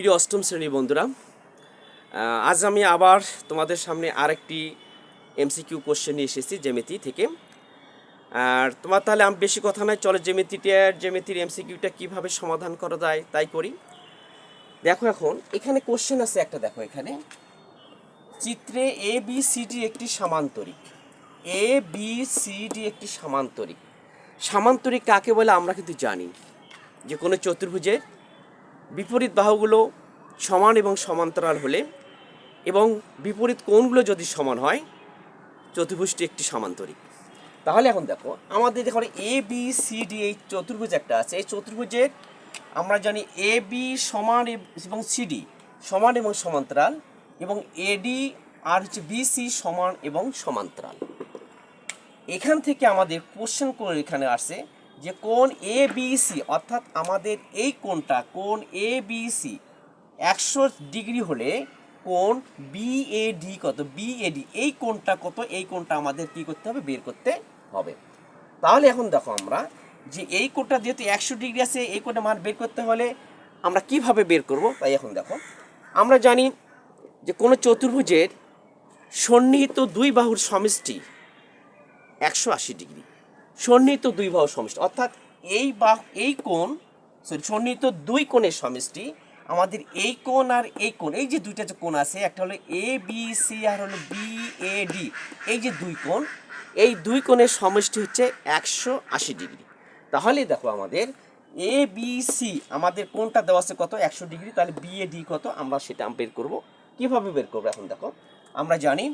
প্রিয় অষ্টম শ্রেণির বন্ধুরা আজ আমি আবার তোমাদের সামনে আরেকটি এমসিকিউ কোশ্চেন নিয়ে এসেছি জ্যামিতি থেকে। আর তোমার তাহলে আমি বেশি কথা নয়, চলো জ্যামিতিটার জ্যামিতির এমসিকিউটা কীভাবে সমাধান করা যায় তাই করি। দেখো এখন, এখানে কোশ্চেন আছে একটা, দেখো এখানে। চিত্রে এ বি সি ডি একটি সামান্তরিক। এ বি সি ডি একটি সামান্তরিক। সামান্তরিক কাকে বলে আমরা কিন্তু জানি। যে কোনো চতুর্ভুজের বিপরীত বাহুগুলো সমান এবং সমান্তরাল হলে এবং বিপরীত কোণগুলো যদি সমান হয়, চতুর্ভুজটি একটি সমান্তরিক। তাহলে এখন দেখো, আমাদের দেখো এ বি সি ডি এই চতুর্ভুজ একটা আছে। এই চতুর্ভুজের আমরা জানি এ বি সমান এব- এবং সিডি সমান এবং সমান্তরাল এবং এডি আর হচ্ছে বিসি সমান এবং সমান্তরাল। এখান থেকে আমাদের কোশ্চেন করে এখানে আসে যে কোন এ বি সি অর্থাৎ আমাদের এই কোণটা কোন এ বি সি একশো ডিগ্রি হলে কোন বিএডি কত? বিএডি এই কোণটা কত? এই কোণটা আমাদের কি করতে হবে? বের করতে হবে। তাহলে এখন দেখো আমরা যে এই কোণটা যেহেতু একশো ডিগ্রি আছে, এই কোণটা মান বের করতে হলে আমরা কীভাবে বের করব? তাই এখন দেখো। আমরা জানি যে কোনো চতুর্ভুজের সন্নিহিত দুই বাহুর সমষ্টি একশো আশি ডিগ্রি। সন্নিহিত দুই বাহু সমষ্টি। অর্থাৎ এই বাহু এই কোণ সরি সন্নিহিত দুই কোণের সমষ্টি, আমাদের এই কোণ আর এই কোণ, এই যে দুইটা যে কোণ আছে, একটা হলো এ বি সি আর হলো বি এ ডি এই যে দুই কোণ, এই দুই কোণের সমষ্টি হচ্ছে একশো আশি ডিগ্রি। তাহলে দেখো আমাদের এ বি সি আমাদের কোণটা দেওয়া আছে কত? একশো ডিগ্রি, তাহলে বি এ ডি কত? আমরা সেটা বের করব। কীভাবে বের করব এখন দেখো? আমরা জানি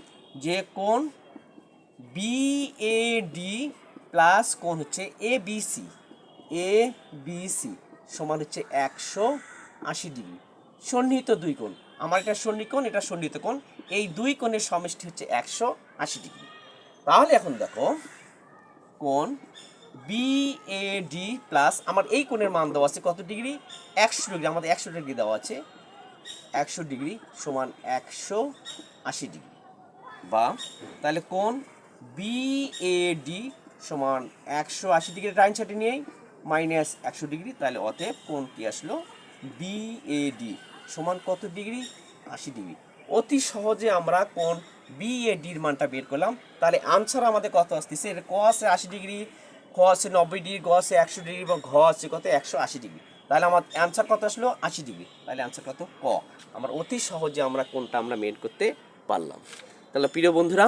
যে কোণ বিএডি প্লাস কোণ হচ্ছে এ বিসি এ বিসি সমান হচ্ছে একশো আশি ডিগ্রি। সন্নিহিত দুই কোণ, আমার এটা সন্নিহিত কোণ, এটা সন্নিহিত কোণ, এই দুই কোণের সমষ্টি হচ্ছে একশো আশি ডিগ্রি। তাহলে এখন দেখো, কোণ বিএডি প্লাস আমার এই কোণের মান দেওয়া আছে কত ডিগ্রি? একশো ডিগ্রি, আমাদের একশো ডিগ্রি দেওয়া আছে। একশো ডিগ্রি সমান একশো আশি ডিগ্রি। বা তাহলে কোন বিএডি সমান একশো আশি ডিগ্রি টাইন সাইডে নিয়েই মাইনাস একশো ডিগ্রি, তাহলে অতএব কোন কি আসলো? বিএডি সমান কত ডিগ্রি? আশি ডিগ্রি। অতি সহজে আমরা কোন বিএডির মানটা বের করলাম। তাহলে আনসার আমাদের কত আসতেছে? ক আছে আশি ডিগ্রি খ আছে নব্বই ডিগ্রি গ আছে একশো ডিগ্রি এবং ঘ আছে কত? একশো আশি ডিগ্রি। তাহলে আমার অ্যান্সার কত আসলো? আশি ডিগ্রি। তাহলে অ্যান্সার কত? ক। আমার অতি সহজে আমরা কোনটা আমরা মেড করতে পারলাম। তাহলে প্রিয় বন্ধুরা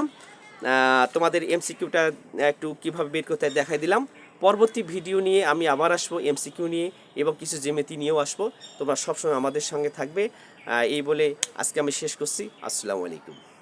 তোমাদের এমসিকিউটা একটু কীভাবে বের করতে দেখাই দিলাম। পরবর্তী ভিডিও নিয়ে আমি আবার আসব এমসিকিউ নিয়ে এবং কিছু জেমেতি নিয়েও আসব। তোমরা সবসময় আমাদের সঙ্গে থাকবে। এই বলে আজকে আমি শেষ করছি। আসসালামু আলাইকুম।